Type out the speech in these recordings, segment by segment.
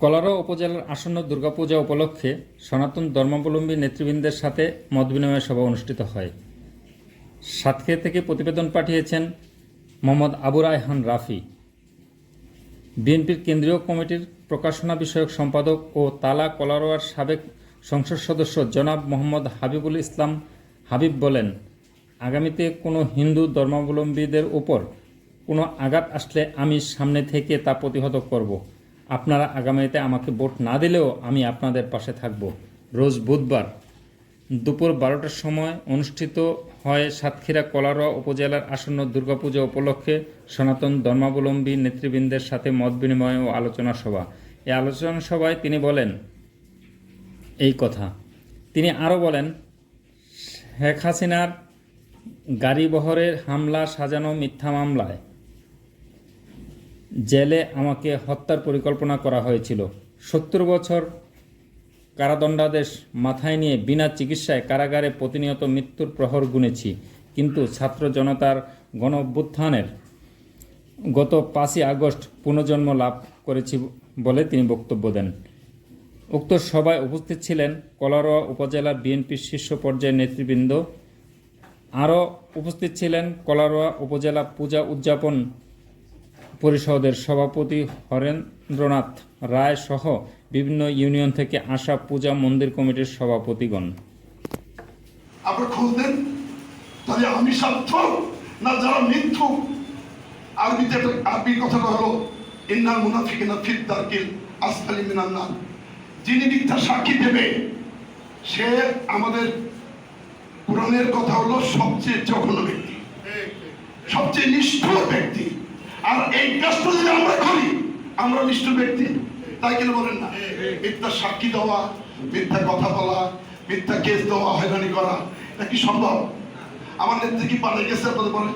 কলারো উপজেলার আসন্ন দুর্গাপূজা উপলক্ষে সনাতন ধর্মাবলম্বী নেতৃবৃন্দের সাথে মতবিনিময় সভা অনুষ্ঠিত হয়। সাতক্ষীরা থেকে প্রতিবেদন পাঠিয়েছেন মোহাম্মদ আবু রায়হান রাফি। বিএনপির কেন্দ্রীয় কমিটির প্রকাশনা বিষয়ক সম্পাদক ও তালা কলারোয়ার সাবেক সংসদ সদস্য জনাব মোহাম্মদ হাবিবুল ইসলাম হাবিব বলেন, আগামীতে কোনো হিন্দু ধর্মাবলম্বীদের উপর কোনো আঘাত আসলে আমি সামনে থেকে তা প্রতিহত করব। আপনারা আগামীতে আমাকে ভোট না দিলেও আমি আপনাদের পাশে থাকব। রোজ বুধবার দুপুর বারোটার সময় অনুষ্ঠিত হয় সাতক্ষীরা কলারোয়া উপজেলার আসন্ন দুর্গাপূজা উপলক্ষে সনাতন ধর্মাবলম্বী নেতৃবৃন্দের সাথে মত বিনিময় ও আলোচনা সভা। এই আলোচনা সভায় তিনি বলেন এই কথা। তিনি আরও বলেন, শেখ হাসিনার গাড়িবহরের হামলা, সাজানো মিথ্যা মামলায় জেলে আমাকে হত্যার পরিকল্পনা করা হয়েছিল। সত্তর বছর কারাদণ্ডাদেশ মাথায় নিয়ে বিনা চিকিৎসায় কারাগারে প্রতিনিয়ত মৃত্যুর প্রহর গুনেছি। কিন্তু ছাত্র জনতার গণ গত পাঁচই আগস্ট পুনর্জন্ম লাভ করেছি বলে তিনি বক্তব্য দেন। উক্ত সভায় উপস্থিত ছিলেন কলারোয়া উপজেলা বিএনপির শীর্ষ পর্যায়ের নেতৃবৃন্দ। আরও উপস্থিত ছিলেন কলারোয়া উপজেলা পূজা উদযাপন পরিষদের সভাপতি হরেন্দ্রনাথ রায় সহ বিভিন্ন ইউনিয়ন থেকে আসা পূজা মন্দির কমিটির সভাপতিগণ। আপনারা খোঁজ তাহলে আমি সার্থক না যারা মিথ্যুক? আরবিতে একটা আরবি কথাটা হলো, ইন্নাল মুনাফিকিনা ফিদ দারকিল আসফালি মিনান নার। যিনি মিথ্যা সাক্ষী দেবে, সে আমাদের কোরআনের কথা হলো সবচেয়ে জঘন্য ব্যক্তি। সবচেয়ে নিষ্ঠুর ব্যক্তি। আর এই কাজটা যদি আমরা করি আমরা নিষ্ঠুর ব্যক্তি। তাই কেন বলেন না? মিথ্যা সাক্ষী দেওয়া মিথ্যা কথা বলা মিথ্যা কেস দেওয়া হয়রানি করা এটা কি সম্ভব? আমার নেত্রী কি পালিয়ে গেছে আপনাদের বলেন?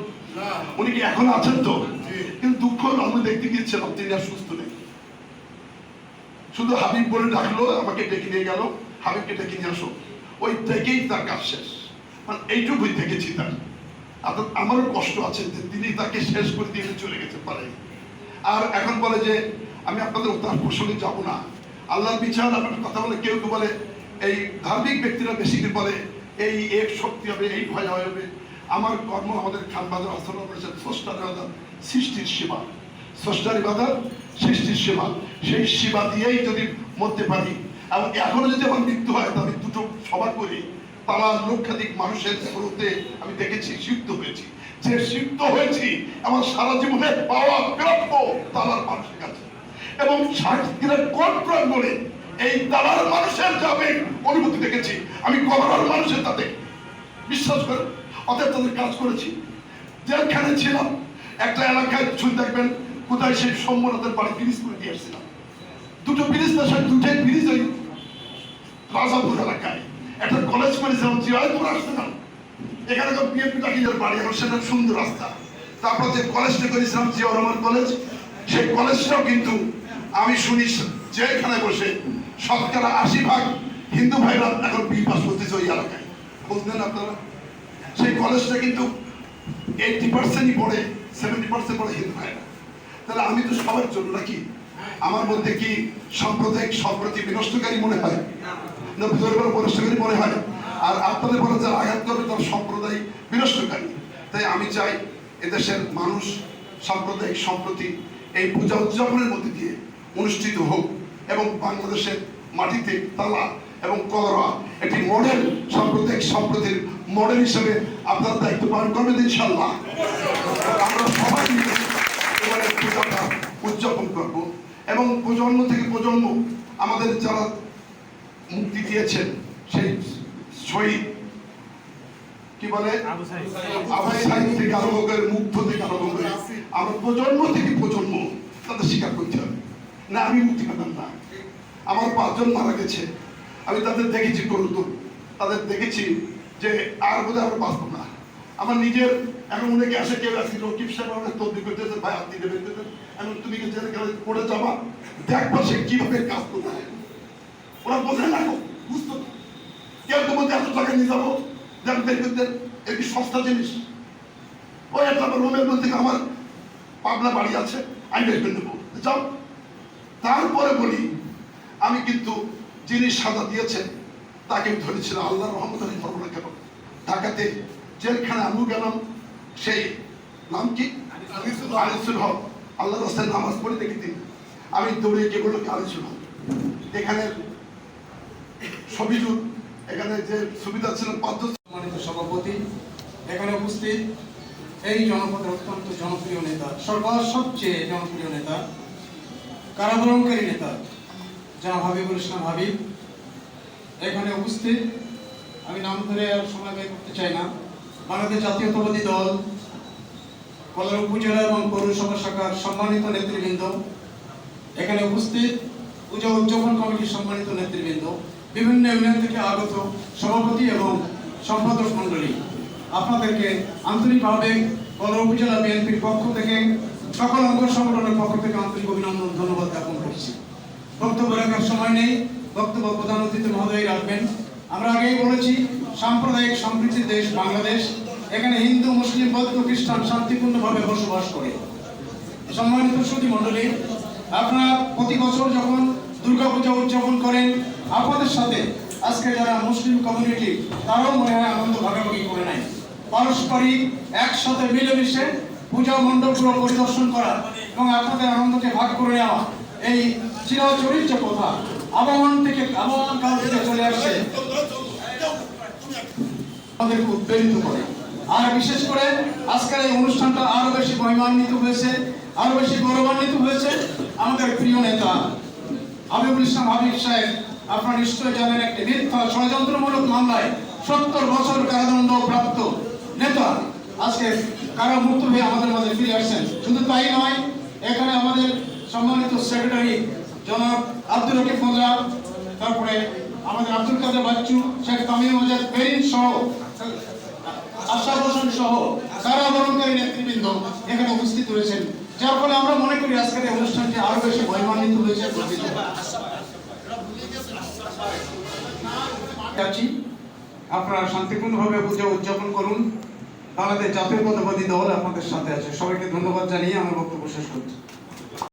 উনি কি এখন আছেন তো? কিন্তু দুঃখ হলো আমি দেখতে গিয়েছিলাম তিনি আর সুস্থ নেই। শুধু হাবিব বলে ডাকলো আমাকে ডেকে নিয়ে গেল হাবিবকে ডেকে নিয়ে আসো। ওই থেকেই তার কাজ শেষ। মানে এইটুকুই দেখেছি তার। আমারও কষ্ট আছে যে তিনি তাকে শেষ করে দিয়ে চলে গেছে পারে আর এখন বলে যে, আমি আপনাদের তার প্রসঙ্গে যাব না। আল্লাহর বিচার, আপনার কথা বলে কেউ কেউ বলে, এই ধার্মিক ব্যক্তিরা বেশি করে বলে, এই এক শক্তি হবে, এই ভয় হবে। আমার কর্ম আমাদের খান বাজার আচরণ করেছেন স্রষ্টার ইবাদত সৃষ্টির সীমা স্রষ্টার ইবাদত সৃষ্টির সীমা সেই সীমা দিয়েই যদি মরতে পারি, এবং এখনও যদি আমার মৃত্যু হয়, তাহলে দুটো সবার করি। তারা লক্ষাধিক মানুষের স্রোতে আমি দেখেছি, সিদ্ধ হয়েছি। যে সিদ্ধ হয়েছি, আমার সারা জীবনে পাওয়া প্রাপ্য তালার মানুষের কাছে। এবং সাক্ষীরা কোন প্রাঙ্গণে এই তালার মানুষের যাবে অনুভূতি দেখেছি, আমি কবরার মানুষের তাতে বিশ্বাস করেন অতএব তাদের কাজ করেছি। যেখানে ছিলাম, একটা এলাকায় শুনে দেখবেন, কোথায় সেই সম্মানদের বাড়ি ব্রিজ করে দিয়ে আসছিলাম দুটো ব্রিজ না দুটোই ব্রিজ ওই রাজাপুর এলাকায় একটা কলেজ করেছিলাম জিরাইপুর আসছিলাম এখানে তো বিএনপি ডাকিদের বাড়ি, এখন সেটা সুন্দর রাস্তা। তারপর যে কলেজটা করেছিলাম জিয়া রহমান কলেজ সেই কলেজটাও কিন্তু আমি শুনি যে এখানে বসে শতকরা আশি ভাগ হিন্দু ভাইরা এখন বি পাস করতেছে ওই এলাকায়। বুঝলেন আপনারা? সেই কলেজটা কিন্তু এইটি পার্সেন্টই পড়ে সেভেন্টি পার্সেন্ট পড়ে হিন্দু ভাইরা। তাহলে আমি তো সবার জন্য নাকি? আমার মধ্যে কি সাম্প্রদায়িক সম্প্রতি বিনষ্টকারী মনে হয়? মনে হয়। আর আপনাদের বলে যারা আঘাত করবে তার সম্প্রদায়িক বিনষ্টকারী। তাই আমি চাই এদেশের মানুষ সাম্প্রদায়িক সম্প্রতি এই পূজা উদযাপনের মধ্যে দিয়ে অনুষ্ঠিত হোক এবং বাংলাদেশের মাটিতে তালা এবং করোয়া একটি মডেল সাম্প্রদায়িক সম্প্রতির মডেল হিসেবে আপনার দায়িত্ব পালন করবেন ইনশাল্লাহ আমরা সবাই মিলে এবারে পূজাটা উদযাপন করব। এবং প্রজন্ম থেকে প্রজন্ম আমাদের যারা মুক্তি দিয়েছেন সেই শহীদ। কি বলে? থেকে আরম্ভ করে মুগ্ধ থেকে আরম্ভ করে আমার প্রজন্ম থেকে প্রজন্ম তাদের স্বীকার করতে হবে। না আমি মুক্তি পেতাম না। আমার পাঁচজন মারা গেছে। আমি তাদের দেখেছি তাদের দেখেছি যে আর বোধহয় আমরা বাঁচবো না। আমার নিজের এখন অনেকে আসে কেউ রকিব সাহেব আমাকে তদ্বি করতেছে ভাই আপনি দেবেন এখন তুমি জেলে গেলে পড়ে যাবা? দেখবা সে কীভাবে কাজ করতে হয় ওরা বোঝে না বুঝতো কেউ তো এত টাকা নিয়ে যাব দেখবেন একটি সস্তা জিনিস। ওই একটা রুমের মধ্যে আমার পাবনা বাড়ি আছে, আমি বেসবেন দেবো যাও। তারপরে বলি, আমি কিন্তু যিনি সাজা দিয়েছেন, তাকে আমি ধরেছিলাম আল্লাহ রহমত আলী ধর্ম না কেন? ঢাকাতে জেলখানে আমিও গেলাম, সেই নাম কি? আলিসুল হক। আল্লাহ রাস্তায় নামাজ পড়ে দেখি আমি দৌড়ে গিয়ে বলল আলিসুল হক? এখানে এখানে যে সুবিধা ছিল পাঁচ সম্মানিত সভাপতি, এখানে উপস্থিত এই জনপদের অত্যন্ত জনপ্রিয় নেতা সবচেয়ে জনপ্রিয় নেতা, কারাবরণকারী নেতা ইসলাম হাবিব। এখানে উপস্থিত, আমি নাম ধরে আর সময় ব্যয় করতে চাই না, বাংলাদেশ জাতীয়তাবাদী দল, কলার উপজেলা এবং পৌরসভা শাখার সম্মানিত নেতৃবৃন্দ। এখানে উপস্থিত, পূজা উদযাপন কমিটির সম্মানিত নেতৃবৃন্দ। বিভিন্ন ইউনিয়ন থেকে আগত সভাপতি এবং সম্পাদক মণ্ডলী। আপনাদেরকে আন্তরিকভাবে কলর উপজেলা বিএনপির পক্ষ থেকে, সকল অঙ্গ সংগঠনের পক্ষ থেকে আন্তরিক অভিনন্দন, ধন্যবাদ জ্ঞাপন করছি। বক্তব্য রাখার সময় নেই, বক্তব্য প্রধান অতিথি মহোদয় রাখবেন। আমরা আগেই বলেছি, সাম্প্রদায়িক সম্প্রীতির দেশ বাংলাদেশ, এখানে হিন্দু, মুসলিম, বৌদ্ধ, খ্রিস্টান শান্তিপূর্ণভাবে বসবাস করে। সম্মানিত সুধী মণ্ডলী, আপনারা প্রতি বছর যখন দুর্গাপূজা উদযাপন করেন আপনাদের সাথে আজকে যারা মুসলিম কমিউনিটি তারাও মনে হয় আনন্দ ভাগাভাগি করে নেয় পারস্পরিক একসাথে মিলেমিশে পূজা মণ্ডপগুলো পরিদর্শন করা এবং আপনাদের আনন্দকে ভাগ করে নেওয়া, এই চিরাচরিত কথা আবহমান থেকে আবহমান কাল থেকে চলে আসছে। আমাদেরকে উদ্বেলিত করে। আর বিশেষ করে আজকের এই অনুষ্ঠানটা আরও বেশি মহিমান্বিত হয়েছে, আরও বেশি গৌরবান্বিত হয়েছে আমাদের প্রিয় নেতা হাবিবুল ইসলাম হাবিব সাহেব। আপনারা নিশ্চয় জানেন একটি মিথ্যা ষড়যন্ত্রমূলক মামলায় সত্তর বছর কারাদণ্ড প্রাপ্ত নেতা আজকে কারামুক্ত হয়ে আমাদের মাঝে ফিরে আসছেন শুধু তাই নয়, এখানে আমাদের সম্মানিত সেক্রেটারি জনাব আব্দুল রকিব মোজা তারপরে আমাদের আব্দুল কাদের বাচ্চু, শেখ তামিম মজাদ বেরিন সহ, আশা হোসেন সহ কারাবরণকারী নেতৃবৃন্দ এখানে উপস্থিত হয়েছেন যার ফলে আমরা মনে করি আজকের এই অনুষ্ঠানটি আরও বেশি মহিমান্বিত হয়েছে। আছি আপনারা শান্তিপূর্ণভাবে পূজা উদযাপন করুন। বাংলাদেশ জাতীয়তাবাদী দল আপনাদের সাথে আছে। সবাইকে ধন্যবাদ জানিয়ে আমার বক্তব্য শেষ করছি।